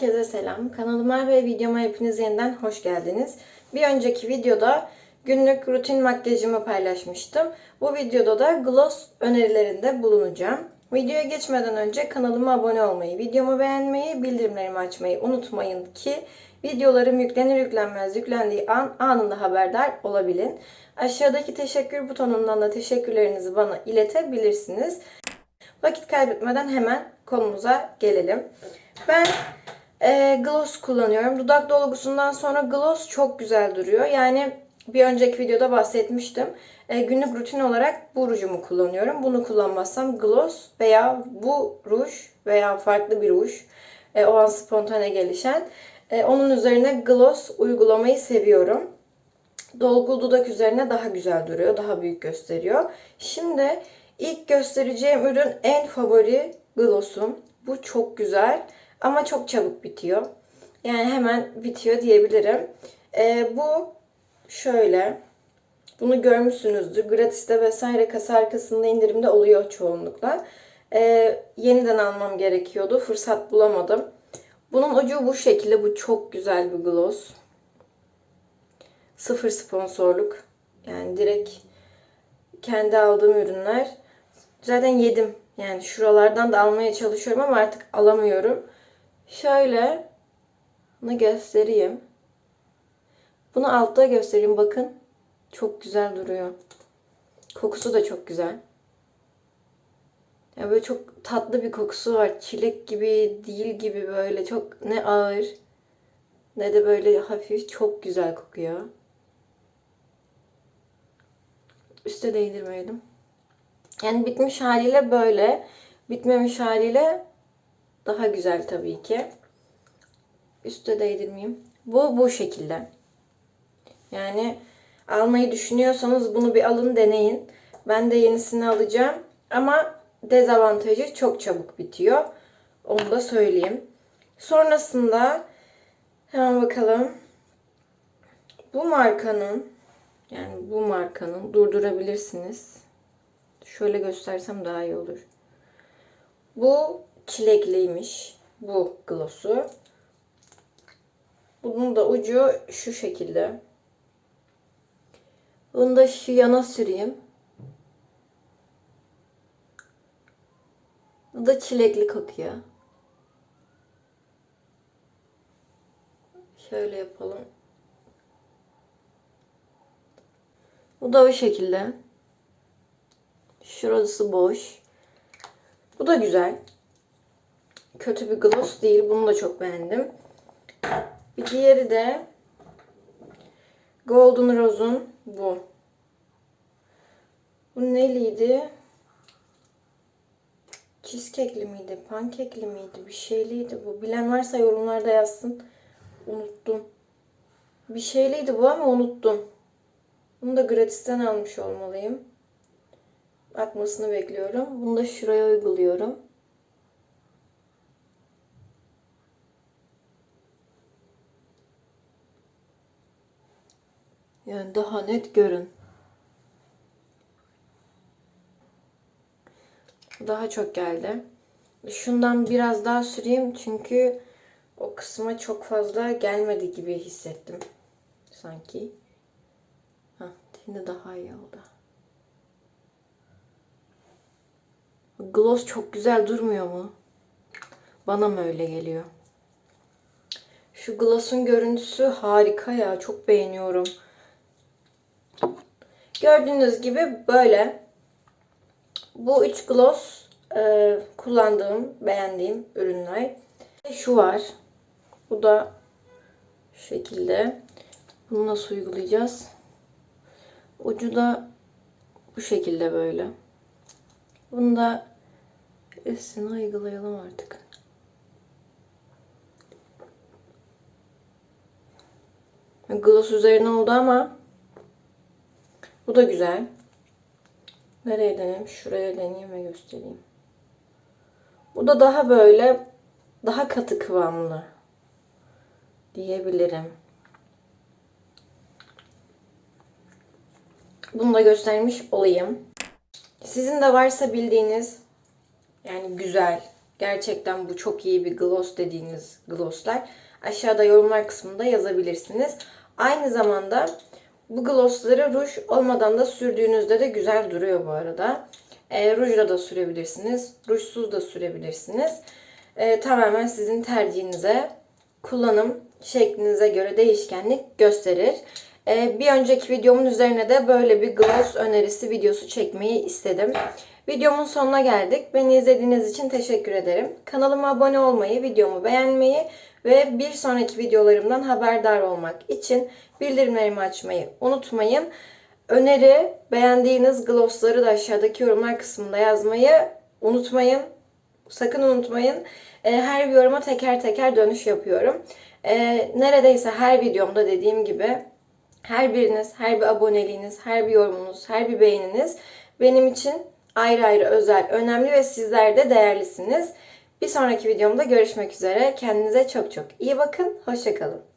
Herkese selam. Kanalıma ve videoma hepiniz yeniden hoş geldiniz. Bir önceki videoda günlük rutin makyajımı paylaşmıştım. Bu videoda da gloss önerilerinde bulunacağım. Videoya geçmeden önce kanalıma abone olmayı, videomu beğenmeyi, bildirimlerimi açmayı unutmayın ki videolarım yüklenir yüklenmez yüklendiği an anında haberdar olabilin. Aşağıdaki teşekkür butonundan da teşekkürlerinizi bana iletebilirsiniz. Vakit kaybetmeden hemen konumuza gelelim. Ben e, gloss kullanıyorum. Dudak dolgusundan sonra gloss çok güzel duruyor. Yani bir önceki videoda bahsetmiştim. E, günlük rutin olarak bu rujumu kullanıyorum. Bunu kullanmazsam gloss veya bu ruj veya farklı bir ruj e, o an spontane gelişen. E, onun üzerine gloss uygulamayı seviyorum. Dolgu dudak üzerine daha güzel duruyor. Daha büyük gösteriyor. Şimdi ilk göstereceğim ürün en favori glossum. Bu çok güzel ama çok çabuk bitiyor. Yani hemen bitiyor diyebilirim. Ee, bu şöyle. Bunu görmüşsünüzdür. Gratis'te vesaire kasa arkasında indirimde oluyor çoğunlukla. Ee, yeniden almam gerekiyordu. Fırsat bulamadım. Bunun ucu bu şekilde. Bu çok güzel bir gloss. Sıfır sponsorluk. Yani direkt kendi aldığım ürünler. Zaten yedim. Yani şuralardan da almaya çalışıyorum ama artık alamıyorum. Şöyle bunu göstereyim. Bunu altta göstereyim bakın. Çok güzel duruyor. Kokusu da çok güzel. Ya böyle çok tatlı bir kokusu var. Çilek gibi değil gibi böyle çok ne ağır ne de böyle hafif çok güzel kokuyor. Üste değdirmeyelim. Yani bitmiş haliyle böyle. Bitmemiş haliyle daha güzel tabii ki. Üste değdirmeyeyim. Bu bu şekilde. Yani almayı düşünüyorsanız bunu bir alın deneyin. Ben de yenisini alacağım. Ama dezavantajı çok çabuk bitiyor. Onu da söyleyeyim. Sonrasında hemen bakalım. Bu markanın yani bu markanın durdurabilirsiniz. Şöyle göstersem daha iyi olur. Bu çilekliymiş. Bu glossu. Bunun da ucu şu şekilde. Bunu da şu yana süreyim. Bu da çilekli kokuyor. Şöyle yapalım. Bu da o şekilde. Şurası boş. Bu da güzel. Kötü bir gloss değil. Bunu da çok beğendim. Bir diğeri de Golden Rose'un bu. Bu neliydi? Cheesecake'li miydi? Pankekli miydi? Bir şeyliydi bu. Bilen varsa yorumlarda yazsın. Unuttum. Bir şeyliydi bu ama unuttum. Bunu da gratisten almış olmalıyım. Akmasını bekliyorum. Bunu da şuraya uyguluyorum. Yani daha net görün. Daha çok geldi. Şundan biraz daha süreyim çünkü o kısma çok fazla gelmedi gibi hissettim. Sanki. Hah, şimdi daha iyi oldu. Gloss çok güzel durmuyor mu? Bana mı öyle geliyor? Şu gloss'un görüntüsü harika ya. Çok beğeniyorum. Gördüğünüz gibi böyle. Bu üç gloss e, kullandığım, beğendiğim ürünler. Şu var. Bu da şu şekilde. Bunu nasıl uygulayacağız? Ucu da bu şekilde böyle. Bunu da üstüne uygulayalım artık. Gloss üzerine oldu ama bu da güzel. Nereye deneyim? Şuraya deneyeyim ve göstereyim. Bu da daha böyle daha katı kıvamlı diyebilirim. Bunu da göstermiş olayım. Sizin de varsa bildiğiniz yani güzel, Gerçekten bu çok iyi bir gloss dediğiniz glosslar. Aşağıda yorumlar kısmında yazabilirsiniz. Aynı zamanda bu glossları ruj olmadan da sürdüğünüzde de güzel duruyor bu arada. E, rujla da sürebilirsiniz. Rujsuz da sürebilirsiniz. E, tamamen sizin tercihinize, kullanım şeklinize göre değişkenlik gösterir. E, bir önceki videomun üzerine de böyle bir gloss önerisi videosu çekmeyi istedim. Videomun sonuna geldik. Beni izlediğiniz için teşekkür ederim. Kanalıma abone olmayı, videomu beğenmeyi ve bir sonraki videolarımdan haberdar olmak için bildirimlerimi açmayı unutmayın. Öneri, beğendiğiniz glossları da aşağıdaki yorumlar kısmında yazmayı unutmayın. Sakın unutmayın. E, Her bir yoruma teker teker dönüş yapıyorum. E, Neredeyse her videomda dediğim gibi her biriniz, her bir aboneliğiniz, her bir yorumunuz, her bir beğeniniz benim için ayrı ayrı özel, önemli ve sizler de değerlisiniz. Bir sonraki videomda görüşmek üzere. Kendinize çok çok iyi bakın. Hoşçakalın.